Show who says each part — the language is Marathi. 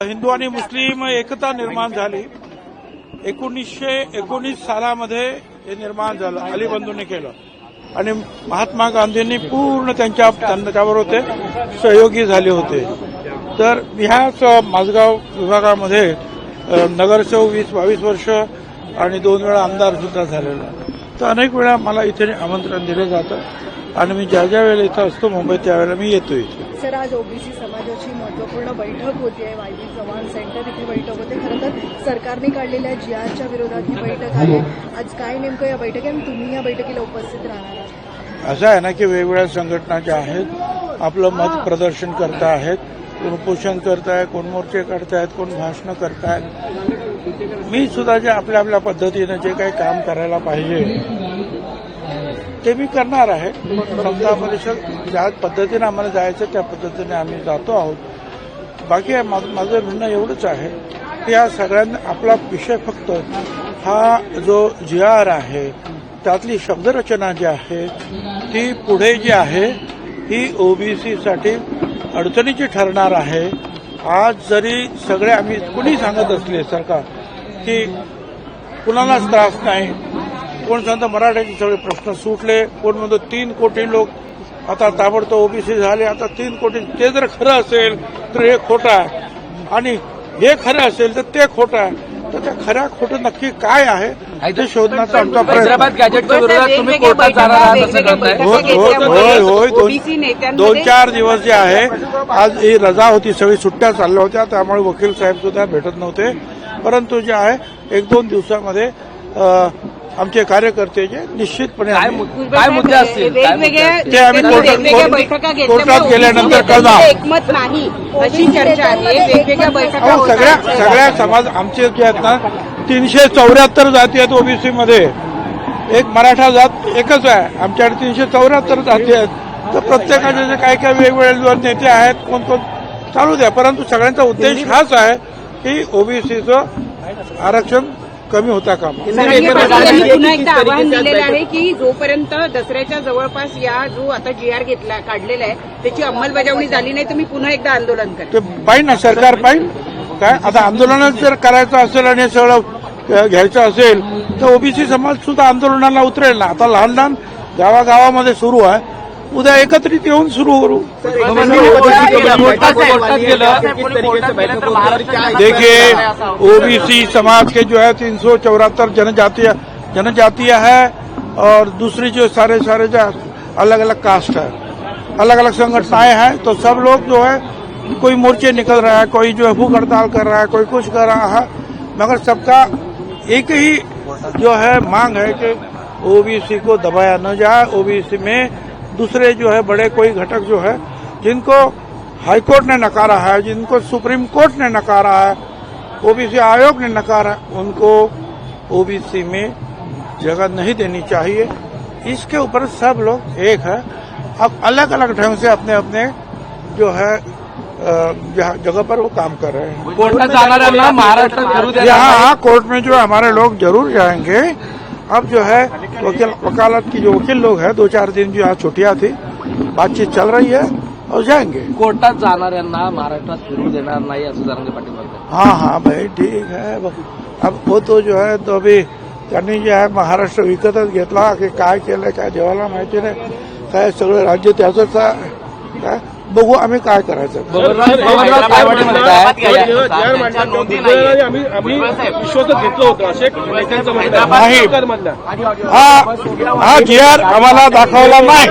Speaker 1: हिंदू आणि मुस्लिम एकता निर्माण झाली. एकोणीसशे एकोणीस सालामध्ये हे निर्माण झालं अली बंधूंनी केलं. आणि महात्मा गांधींनी पूर्ण त्यांच्या त्याबरोबर होते सहयोगी झाले होते. तर ह्याच माझगाव विभागामध्ये नगरसेवक वीस बावीस वर्ष आणि दोन वेळा आमदार सुद्धा झालेला. तर अनेक वेळा मला इथे आमंत्रण दिलं जातं. आणि मी ज्या ज्या वेळेला इथं असतो मुंबईत त्यावेळेला मी येतो इथे.
Speaker 2: सर आज ओबीसी समाजाची महत्त्वपूर्ण बैठक होती आहे. वायबी चव्हाण सेंटर इथे बैठक होते. खरं तर सरकारने काढलेल्या जी आरच्या विरोधात ही बैठक आहे. आज काय नेमकं या बैठकीत आणि तुम्ही या बैठकीला उपस्थित राहणार
Speaker 1: असं आहे ना की वेगवेगळ्या संघटना ज्या आहेत आपलं मत प्रदर्शन करत आहेत कोण उपोषण करतायत कोण मोर्चे करतायत कोण भाषणं करतायत मी सुद्धा जे आपल्या आपल्या पद्धतीनं जे काही काम करायला पाहिजे ते मी करणार आहे. समता परिषद ज्या पद्धतीने आम्हाला जायचं त्या पद्धतीने आम्ही जातो आहोत. बाकी आहे, माझं म्हणणं एवढंच आहे की या सगळ्यांना आपला विषय फक्त हा जो जी आर आहे त्यातली शब्दरचना जी आहे ती पुढे जी आहे ही ओबीसीसाठी अडचणीची ठरणार आहे. आज जरी सगळे आम्ही कुणी सांगत असले सरकार की कुणालाच त्रास नाही कोण सांगतं मराठ्याचे सगळे प्रश्न सुटले कोण म्हणतो तीन कोटी लोक आता ताबडतोब ओबीसी झाले आता तीन कोटी ते जर खरं असेल तर हे खोटं आहे. आणि हे खरं असेल तर ते खोटं आहे. तर त्या खऱ्या खोटं नक्की काय आहे ते शोधण्याचा आमचा प्रयत्न दोन चार दिवस जे आहे आज ही रजा होती सगळी सुट्ट्या चालल्या होत्या त्यामुळे वकील साहेब सुद्धा भेटत नव्हते. परंतु जे आहे एक दोन दिवसामध्ये आमचे कार्यकर्ते जे निश्चितपणे
Speaker 3: काय मुद्दे असतील?
Speaker 1: ते आम्ही कोर्टात- गेल्यानंतर कळणार.
Speaker 4: एकमत नाही. अशी चर्चा आहे. वेगवेगळ्या बैठका
Speaker 1: अहो, सगळ्या. सगळ्या समाज आमचे जे आहेत ना तीनशे चौऱ्याहत्तर जाती आहेत ओबीसी मध्ये एक मराठा जात एकच आहे. आमच्याकडे तीनशे चौऱ्याहत्तर जाती आहेत. तर प्रत्येकाचे जे काही काही वेगवेगळे नेते आहेत कोण कोण चालू द्या. परंतु सगळ्यांचा उद्देश हाच आहे की ओबीसीचं आरक्षण कमी होता कामा.
Speaker 4: संघीय पातळीवर पुन्हा एकदा आवाहन दिलेलं आहे की जोपर्यंत दसऱ्याच्या जवळपास या जो आता जी आर घेतला काढलेला आहे त्याची अंमलबजावणी झाली नाही तुम्ही पुन्हा एकदा आंदोलन करा
Speaker 1: ते पाहिजे ना सरकार पाहिजे काय? आता आंदोलनच जर करायचं असेल आणि हे सगळं घ्यायचं असेल तर ओबीसी समाज सुद्धा आंदोलनाला उतरेल ना. आता लहान लहान गावागावामध्ये सुरू आहे. उद्या एकत्रित येऊन सुरू करू. देखिए ओबीसी समाज के जो है तीन सौ चौहत्तर जनजातीय जनजातीय है और दूसरी जो सारे सारे जो अलग अलग कास्ट है। अलग अलग संगठनाएँ हैं तो सब लोग जो है, कोई मोर्चे निकल रहा है, कोई जो है भूख हड़ताल कर रहा है, कोई कुछ कर रहा है, मगर सबका एक ही जो है मांग है कि ओबीसी को दबाया न जाए। ओबीसी में दूसरे जो है बड़े कोई घटक जो है जिनको हाईकोर्ट ने नकारा है जिनको सुप्रीम कोर्ट ने नकारा है ओबीसी आयोग ने नकारा है, उनको ओबीसी में जगह नहीं देनी चाहिए। इसके ऊपर सब लोग एक है। अब अलग अलग ढंग से अपने अपने जो है जगह पर वो काम कर रहे हैं।
Speaker 3: कोर्टात जाणाऱ्यांना महाराष्ट्रात फिरू देणार
Speaker 1: यहाँ कोर्ट में जो हमारे लोग ज़रूर जाएँगे अब जो है वकील वकालत की जो वकील लोग हैं दो चार दिन जो यहाँ छुट्टियां थी बातचीत चल रही है और जाएंगे।
Speaker 3: कोर्टात जाणाऱ्यांना महाराष्ट्रात फिरू देणार नाही असं जरांगे पाटील म्हणतात.
Speaker 1: हाँ हाँ भाई ठीक है अब वो तो जो है तो अभी त्यांनी जे आहे महाराष्ट्र विकतच घेतला की काय केलंय काय देवाला माहिती नाही. काय सगळं राज्य त्याचंच आहे. काय? बघू आम्ही काय करायचं. नाही. हा हा जी आर आम्हाला दाखवला नाही.